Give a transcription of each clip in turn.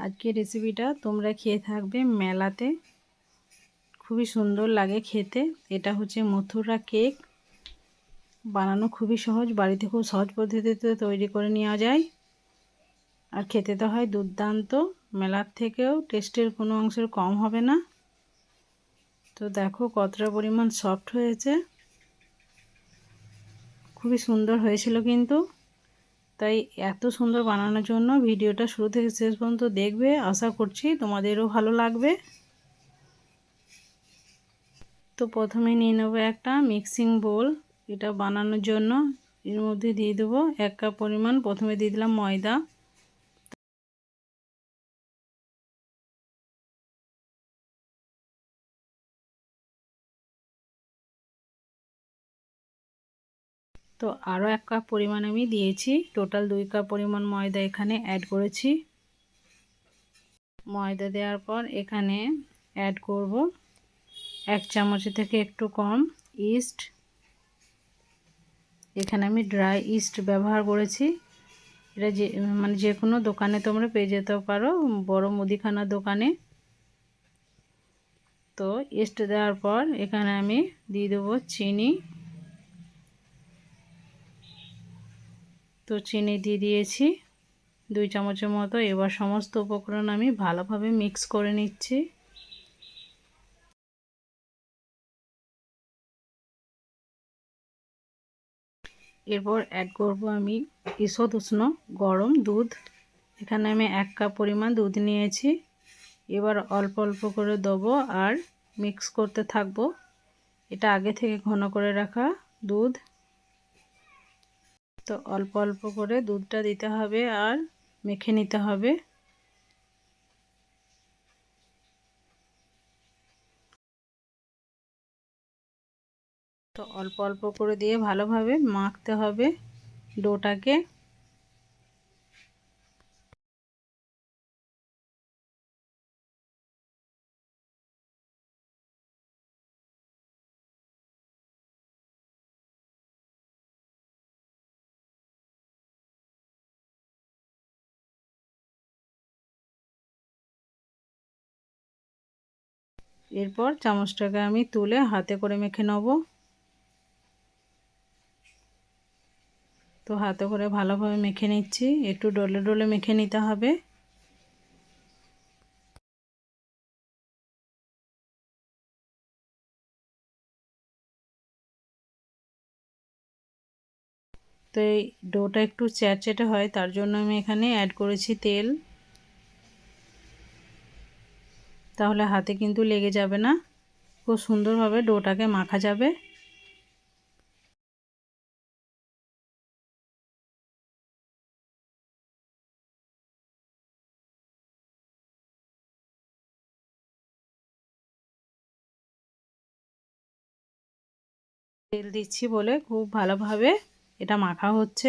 আজকের রেসিপিটা তোমরা খেয়ে থাকবে মেলাতে। খুবই সুন্দর লাগে খেতে। এটা হচ্ছে মথুরা কেক বানানো খুবই সহজ, বাড়িতে খুব সহজ পদ্ধতিতে তৈরি করে নেওয়া যায়। আর খেতে তো হয় দুর্দান্ত। মেলার থেকেও টেস্টের কোনো অংশের কম হবে না। তো দেখো কতটা পরিমাণ সফট হয়েছে। খুবই সুন্দর হয়েছিল কিন্তু। তাই এত সুন্দর বানানোর জন্য ভিডিওটা শুরু থেকে শেষ পর্যন্ত দেখবে। আশা করছি তোমাদেরও ভালো লাগবে। তো প্রথমে নিয়ে নেব একটা মিক্সিং বোল এটা বানানোর জন্য এর মধ্যে দিয়ে দেবো এক কাপ পরিমাণ। প্রথমে দিয়ে দিলাম ময়দা। তো আরও এক কাপ পরিমাণ আমি দিয়েছি। টোটাল দুই কাপ পরিমাণ ময়দা এখানে অ্যাড করেছি। ময়দা দেওয়ার পর এখানে অ্যাড করব এক চামচ থেকে একটু কম ইস্ট এখানে আমি ড্রাই ইস্ট ব্যবহার করেছি। এটা যে মানে যে কোনো দোকানে তোমরা পেয়ে যেতে পারো, বড় মুদিখানার দোকানে। তো ইস্ট দেওয়ার পর এখানে আমি দিয়ে দেবো চিনি। তো চিনি দিয়ে দিয়েছি। দুই চামচের মতো। এবার সমস্ত উপকরণ আমি ভালোভাবে মিক্স করে নিচ্ছি। এরপর অ্যাড করব আমি ঈষৎ উষ্ণ গরম দুধ। এখানে আমি এক কাপ পরিমাণ দুধ নিয়েছি। এবার অল্প অল্প করে দেবো আর মিক্স করতে থাকব। এটা আগে থেকে ঘন করে রাখা দুধ। তো অল্প অল্প করে দুধটা দিতে হবে আর মেখে নিতে হবে। তো অল্প অল্প করে দিয়ে ভালোভাবে মাখতে হবে ডোটাকে। এরপর চামচটাকে আমি তুলে হাতে করে মেখে নেব। তো হাতে করে ভালোভাবে মেখে নিচ্ছি। একটু ডলে ডলে মেখে নিতে হবে। তো এই ডোটা একটু চ্যাটচ্যাটে হয়, তার জন্য আমি এখানে অ্যাড করেছি তেল। তাহলে হাতে কিন্তু লেগে যাবে না। খুব সুন্দরভাবে ডোটাকে মাখা যাবে। তেল দিচ্ছি বলে খুব ভালোভাবে এটা মাখা হচ্ছে।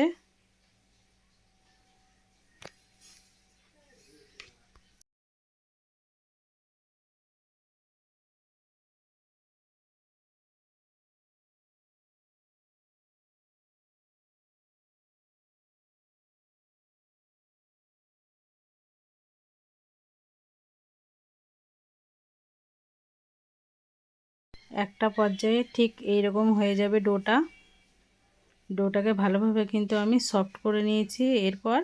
একটা পর্যায়ে ঠিক এইরকম হয়ে যাবে ডোটা। ডোটাকে ভালোভাবে কিন্তু আমি সফট করে নিয়েছি। এরপর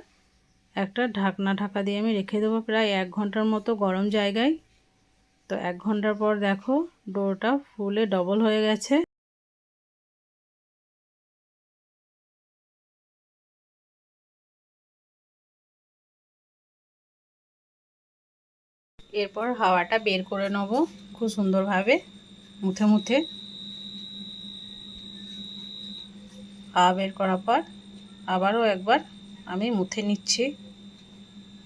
একটা ঢাকনা ঢাকা দিয়ে আমি রেখে দেবো প্রায় এক ঘণ্টার মতো গরম জায়গায়। তো এক ঘণ্টার পর দেখো ডোটা ফুলে ডবল হয়ে গেছে। এরপর হাওয়াটা বের করে নেব খুব সুন্দরভাবে। মুথে মুথে হাওয়া বের করার পর আবারও একবার আমি মুথে নিচ্ছি।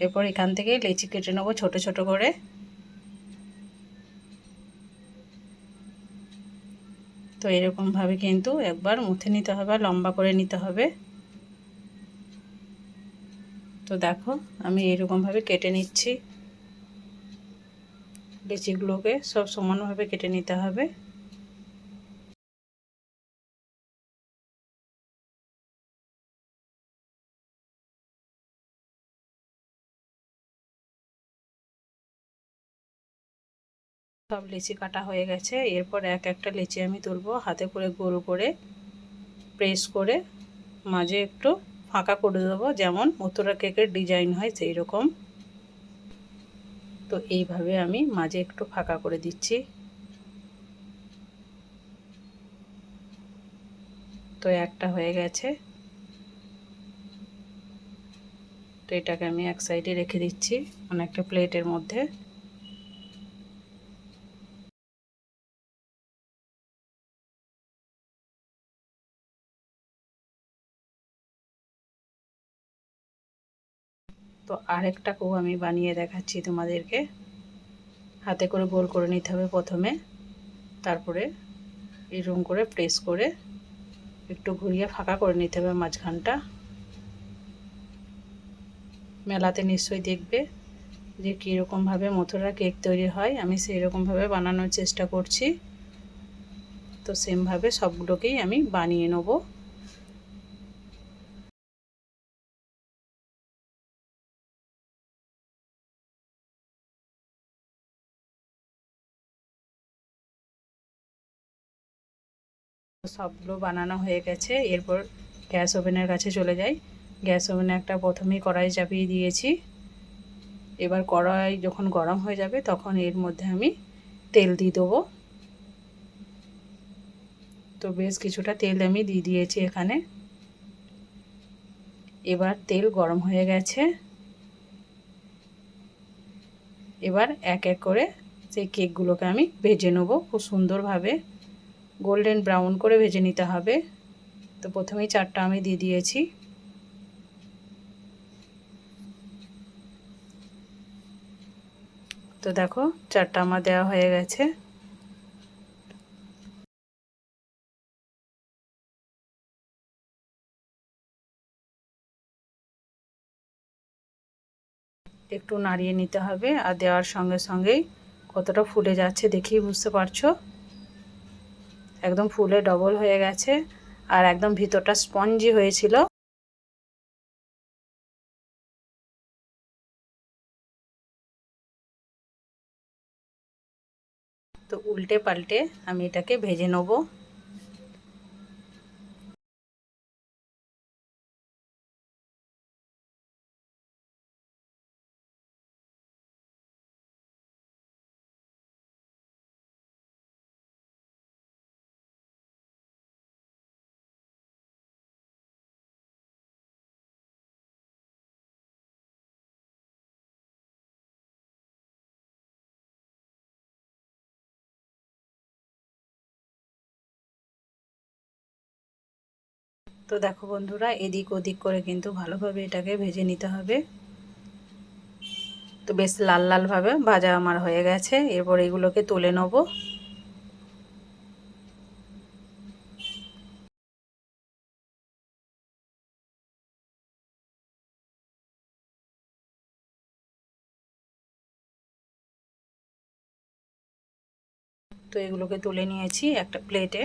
এরপর এখান থেকে লেচি কেটে নেব ছোট ছোট করে। তো এরকমভাবে কিন্তু একবার মুথে নিতে হবে, লম্বা করে নিতে হবে। তো দেখো, আমি এরকমভাবে কেটে নিচ্ছি। লেচিগুলোকে সব সমানভাবে কেটে নিতে হবে। সব লিচি কাটা হয়ে গেছে। এরপর এক একটা লিচি আমি তুলবো, হাতে করে গোল করে প্রেস করে মাঝে একটু ফাঁকা করে দেবো, যেমন উত্তরা কেকের ডিজাইন হয় সেই রকম তো এইভাবে আমি মাঝে একটু ফাঁকা করে দিচ্ছি। তো একটা হয়ে গেছে। তো এটাকে আমি এক সাইডে রেখে দিচ্ছি অনেকটা প্লেটের মধ্যে। তো আরেকটা কৌ আমি বানিয়ে দেখাচ্ছি তোমাদেরকে। হাতে করে গোল করে নিতে হবে প্রথমে। তারপরে এরকম করে প্রেস করে একটু ঘুরিয়ে ফাঁকা করে নিতে হবে মাঝখানটা। মেলাতে নিশ্চয়ই দেখবে যে কীরকমভাবে মথুরা কেক তৈরি হয়। আমি সেই রকমভাবে বানানোর চেষ্টা করছি। তো সেমভাবে সবগুলোকেই আমি বানিয়ে নেব। সবগুলো বানানো হয়ে গেছে। এরপর গ্যাস ওভেনের কাছে চলে যাই। গ্যাস ওভেনে একটা প্রথমেই কড়াই চাপিয়ে দিয়েছি। এবার কড়াই যখন গরম হয়ে যাবে তখন এর মধ্যে আমি তেল দিয়ে দেবো। তো বেশ কিছুটা তেল আমি দিয়ে দিয়েছি এখানে। এবার তেল গরম হয়ে গেছে। এবার এক এক করে সেই কেকগুলোকে আমি ভেজে নেব খুব সুন্দরভাবে। গোল্ডেন ব্রাউন করে ভেজে নিতে হবে। তো প্রথমেই চারটা আমি দিয়ে দিয়েছি। তো দেখো, চারটা আমার দেওয়া হয়ে গেছে। একটু নাড়িয়ে নিতে হবে আর দেওয়ার সঙ্গে সঙ্গেই কতটা ফুলে যাচ্ছে দেখেই বুঝতে পারছ। একদম ফুলে ডবল হয়ে গেছে আর একদম ভিতরটা স্পঞ্জি হয়েছিল। তো উল্টে পাল্টে আমি এটাকে ভেজে নেব। তো দেখো বন্ধুরা, এদিক ওদিক করে কিন্তু ভালোভাবে এটাকে ভেজে নিতে হবে। তো বেশ লাল লালভাবে ভাজা আমার হয়ে গেছে, এরপর এগুলোকে তুলে নেব। তো এগুলোকে তুলে নিয়েছি একটা প্লেটে।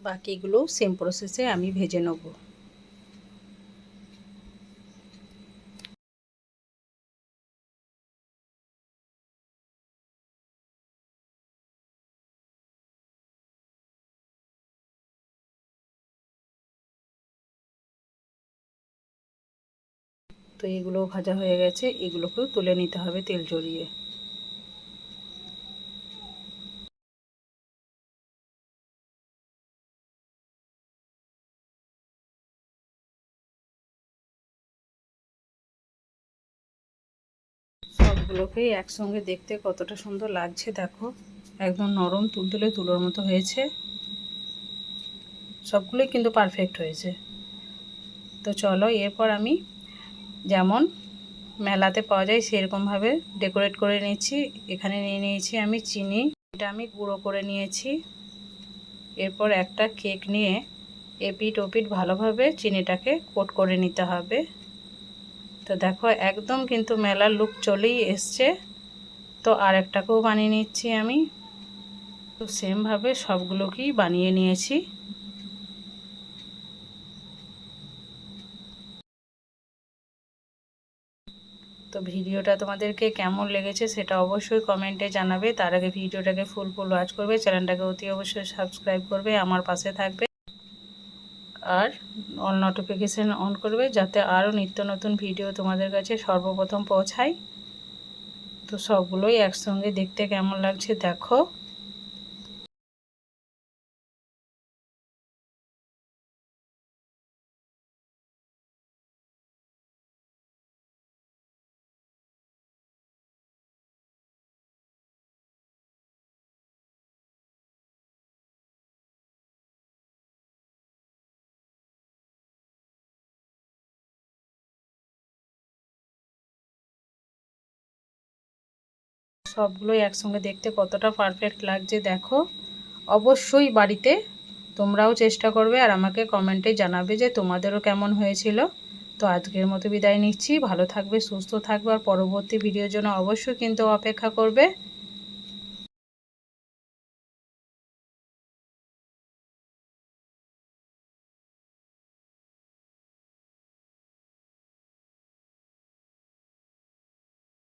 বাকিগুলো সেম প্রসেসে আমি ভেজে নেব। তো এগুলো ভাজা হয়ে গেছে, এগুলোকেও তুলে নিতে হবে তেল জড়িয়ে। সবগুলোকেই একসঙ্গে দেখতে কতটা সুন্দর লাগছে, দেখো। একদম নরম তুলতুলে তুলোর মতো হয়েছে। সবগুলোই কিন্তু পারফেক্ট হয়েছে। তো চলো, এরপর আমি যেমন মেলাতে পাওয়া যায় সেরকমভাবে ডেকোরেট করে নিয়েছি। এখানে নিয়ে নিয়েছি আমি চিনি, এটা আমি গুঁড়ো করে নিয়েছি। এরপর একটা কেক নিয়ে এপিট ওপিট ভালোভাবে চিনিটাকে কোট করে নিতে হবে। তো দেখো, একদম কিন্তু মেলার লুক চলেই এসছে। তো আর একটাকেও বানিয়ে নিচ্ছি আমি। তো সেমভাবে সবগুলোকেই বানিয়ে নিয়েছি। তো ভিডিওটা তোমাদেরকে কেমন লেগেছে সেটা অবশ্যই কমেন্টে জানাবে। তার আগে ভিডিওটাকে ফুল ফুল ওয়াচ করবে। চ্যানেলটাকে অতি অবশ্যই সাবস্ক্রাইব করবে। আমার পাশে থাকবে। আর অল নোটিফিকেশান অন করবে যাতে আরও নিত্য নতুন ভিডিও তোমাদের কাছে সর্বপ্রথম পৌঁছায়। তো সবগুলোই একসঙ্গে দেখতে কেমন লাগছে দেখো। সবগুলোই একসঙ্গে দেখতে কতটা পারফেক্ট লাগছে দেখো। অবশ্যই বাড়িতে তোমরাও চেষ্টা করবে আর আমাকে কমেন্টে জানাবে যে তোমাদেরও কেমন হয়েছিল। তো আজকের মতো বিদায় নিচ্ছি। ভালো থাকবে, সুস্থ থাকবে আর পরবর্তী ভিডিওর জন্য অবশ্যই কিন্তু অপেক্ষা করবে।